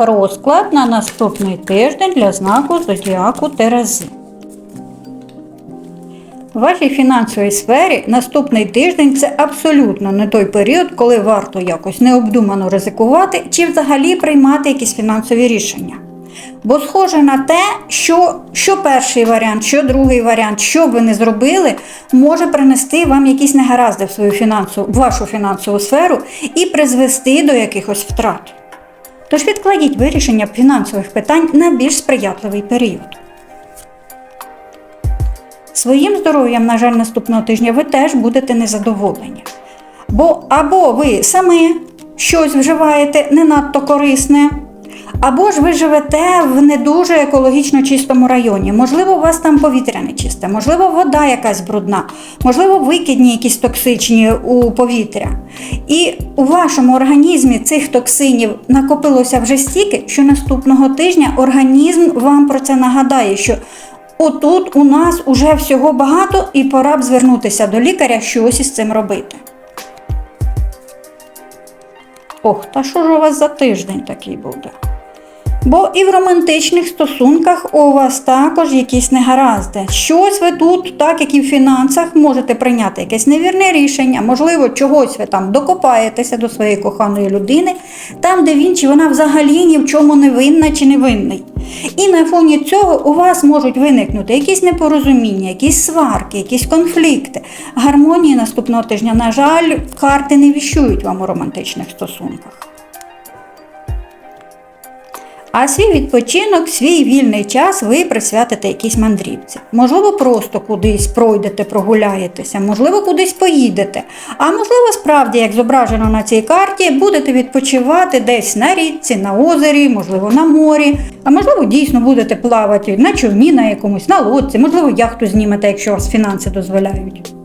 Розклад на наступний тиждень для знаку Зодіаку Терези. У вашій фінансовій сфері наступний тиждень це абсолютно не той період, коли варто якось необдумано ризикувати чи взагалі приймати якісь фінансові рішення. Бо схоже на те, що, що перший варіант, що другий варіант, що б ви не зробили, може принести вам якісь негаразди в свою фінансову, в вашу фінансову сферу і призвести до якихось втрат. Тож відкладіть вирішення фінансових питань на більш сприятливий період. Своїм здоров'ям, на жаль, наступного тижня ви теж будете незадоволені. Бо або ви самі щось вживаєте не надто корисне, або ж ви живете в не дуже екологічно чистому районі. Можливо, у вас там повітря не чисте, можливо, вода якась брудна, можливо, викидні якісь токсичні у повітря. І у вашому організмі цих токсинів накопилося вже стільки, що наступного тижня організм вам про це нагадає, що отут у нас уже всього багато і пора б звернутися до лікаря, щось із цим робити. Ох, та що ж у вас за тиждень такий буде? Бо і в романтичних стосунках у вас також якісь негаразди. Щось ви тут, так як і в фінансах, можете прийняти якесь невірне рішення, можливо, чогось ви там докопаєтеся до своєї коханої людини, там, де він чи вона взагалі ні в чому не винна чи не винний. І на фоні цього у вас можуть виникнути якісь непорозуміння, якісь сварки, якісь конфлікти. Гармонії наступного тижня, на жаль, карти не віщують вам у романтичних стосунках. А свій відпочинок, свій вільний час ви присвятите якійсь мандрівці. Можливо, просто кудись пройдете, прогуляєтеся, можливо, кудись поїдете. А можливо, справді, як зображено на цій карті, будете відпочивати десь на річці, на озері, можливо, на морі. А можливо, дійсно будете плавати на човні на якомусь, на лодці, можливо, яхту знімете, якщо у вас фінанси дозволяють.